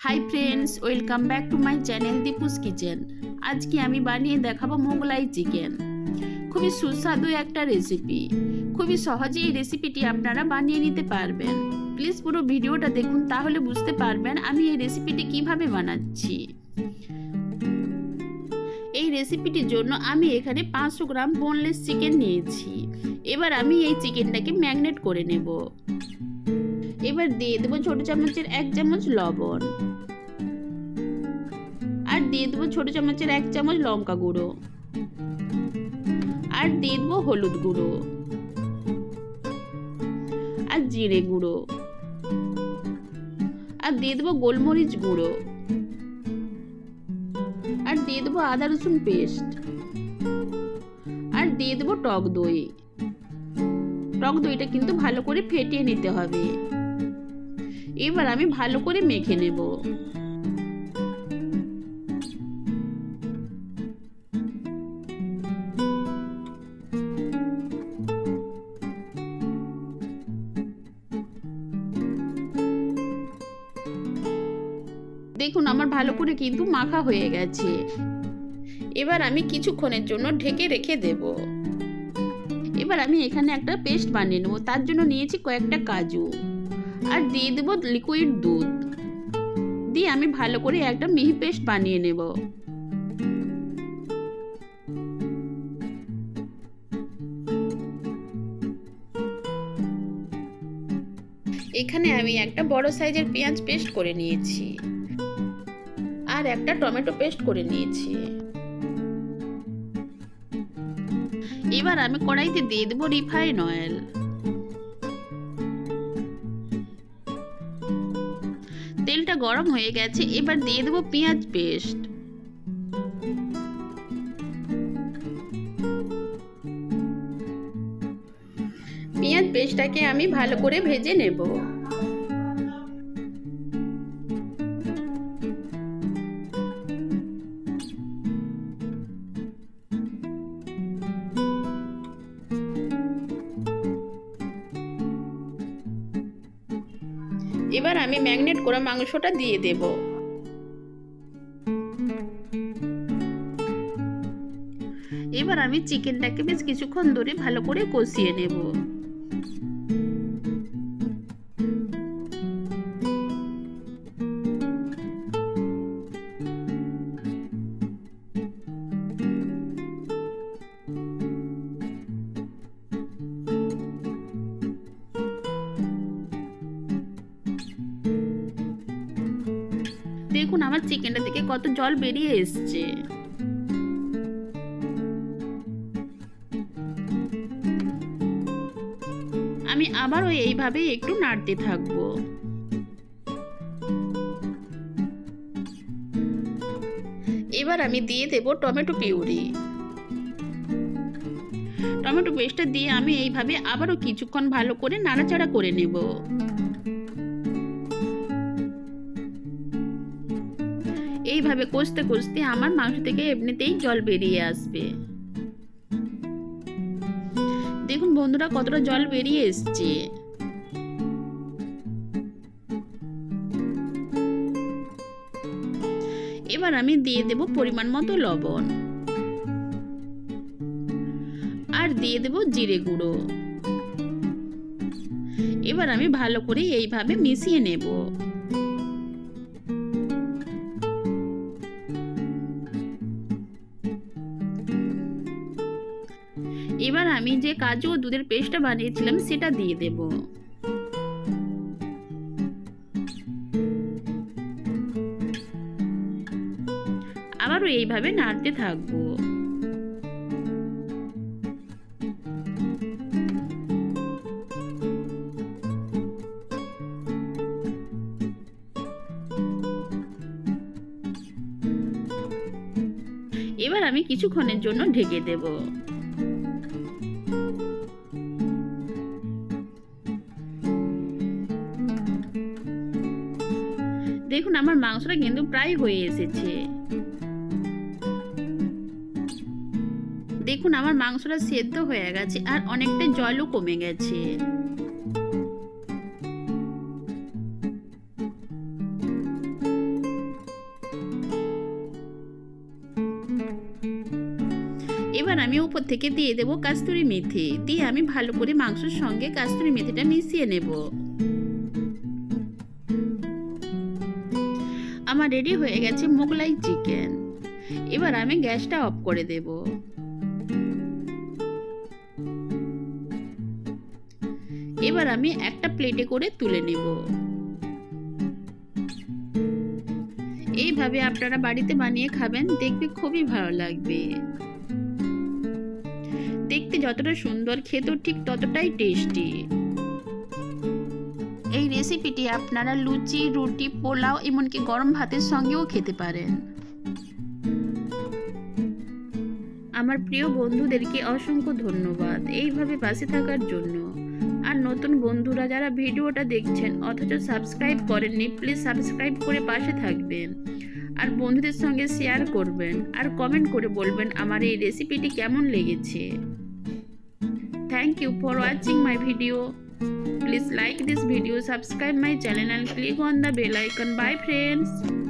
Hi friends welcome back to my channel Dipu's kitchen আজকে আমি বানিয়ে দেখাবো মোগলাই চিকেন খুবই সুস্বাদু একটা রেসিপি খুবই সহজে এই রেসিপিটি আপনারা বানিয়ে নিতে পারবেন। প্লিজ পুরো ভিডিওটা দেখুন, তাহলে বুঝতে পারবেন আমি এই রেসিপিটি কীভাবে বানাচ্ছি। এই রেসিপিটির জন্য আমি এখানে পাঁচশো গ্রাম বোনলেস চিকেন নিয়েছি। এবার আমি এই চিকেনটাকে ম্যাগনেট করে নেব। এবার দিয়ে দেবো ছোট চামচের এক চামচ লবণ। দিয়ে দেবো ছোট চামচের এক চামচ লঙ্কা গুঁড়ো। আর দিয়ে দেবো হলুদ গুঁড়ো। আর জিরে গুঁড়ো। আর দিয়ে দেবো গোলমরিচ গুঁড়ো। আর দিয়ে দেবো আদা রসুন পেস্ট। আর দিয়ে দেবো টক দই। টক দইটা কিন্তু ভালো করে ফেটিয়ে নিতে হবে। এবার আমি ভালো করে মেখে নেব। দেখুন, আমার ভালো করে কিন্তু মাখা হয়ে গেছে। এবার আমি কিছুক্ষণের জন্য ঢেকে রেখে দেব। এবার আমি এখানে একটা পেস্ট বানিয়ে নেব, তার জন্য নিয়েছি কয়েকটা কাজু। আর দিয়ে দেবো লিকুইড দুধ। দিয়ে আমি ভালো করে একটা মিহি পেস্ট বানিয়ে নেব। এখানে আমি একটা বড় সাইজের পেঁয়াজ পেস্ট করে নিয়েছি। আর একটা টমেটো পেস্ট করে নিয়েছি। এবার আমি কড়াইতে দিয়ে দেবো রিফাইন অয়েল। তেলটা গরম হয়ে গেছে, এবার দিয়ে দেবো পেঁয়াজ পেস্ট। পেঁয়াজ পেস্টটাকে আমি ভালো করে ভেজে নেব। এবার আমি ম্যাগনেট করা মাংসটা দিয়ে দেব। এবার আমি চিকেনটাকে বেশ কিছুক্ষণ ধরে ভালো করে কষিয়ে নেব। দেখুন আমার চিকেনটা থেকে কত জল বেরিয়ে এসছে। আমি আবারও এইভাবে একটু নাড়তে থাকব। এবার আমি দিয়ে দেব টমেটো পিউরি। টমেটো পেস্টটা দিয়ে আমি এইভাবে আবারও কিছুক্ষণ ভালো করে নাড়াচাড়া করে নেব। এইভাবে কষতে কষতে আমার মাংস থেকে এমনিতেই জল বেরিয়ে আসবে। দেখুন বন্ধুরা, কতটা জল বেরিয়ে এসছে। এবার আমি দিয়ে দেব পরিমাণ মতো লবণ। আর দিয়ে দেব জিরে গুঁড়ো। এবার আমি ভালো করে এইভাবে মিশিয়ে নেব। আমি যে কাজু ও দুধের পেস্টটা বানিয়েছিলাম, সেটা দিয়ে দেব। আবারও এইভাবে নাড়তে থাকব। এবার আমি কিছুক্ষণের জন্য ঢেকে দেবো। দেখুন আমার মাংসটা কিন্তু প্রায় হয়ে এসেছে। দেখুন, আমার মাংসটা সেদ্ধ হয়ে গেছে আর অনেকটা জলও কমে গেছে। এবার আমি উপর থেকে দিয়ে দেবো কাস্তুরি মেথি। দিয়ে আমি ভালো করে মাংসের সঙ্গে কাস্তুরি মেথিটা মিশিয়ে নেব। আমার রেডি হয়ে গেছে মোগলাই চিকেন এবার আমি গ্যাসটা অফ করে দেব। এবার আমি একটা প্লেটে করে তুলে নেব। এইভাবে আপনারা বাড়িতে বানিয়ে খাবেন, দেখবে খুবই ভালো লাগবে। দেখতে যতটা সুন্দর, খেতেও ঠিক ততটাই টেস্টি এই রেসিপিটি আপনারা লুচি, রুটি, পোলাও, এমনকি গরম ভাতের সঙ্গেও খেতে পারেন। আমার প্রিয় বন্ধুদেরকে অসংখ্য ধন্যবাদ এইভাবে পাশে থাকার জন্য। আর নতুন বন্ধুরা যারা ভিডিওটা দেখছেন, অথচ সাবস্ক্রাইব করেননি প্লিজ সাবস্ক্রাইব করে পাশে থাকবেন। আর বন্ধুদের সঙ্গে শেয়ার করবেন, আর কমেন্ট করে বলবেন আমার এই রেসিপিটি কেমন লেগেছে। Thank you for watching my video Please like this video, subscribe my channel and click on the bell icon. Bye friends.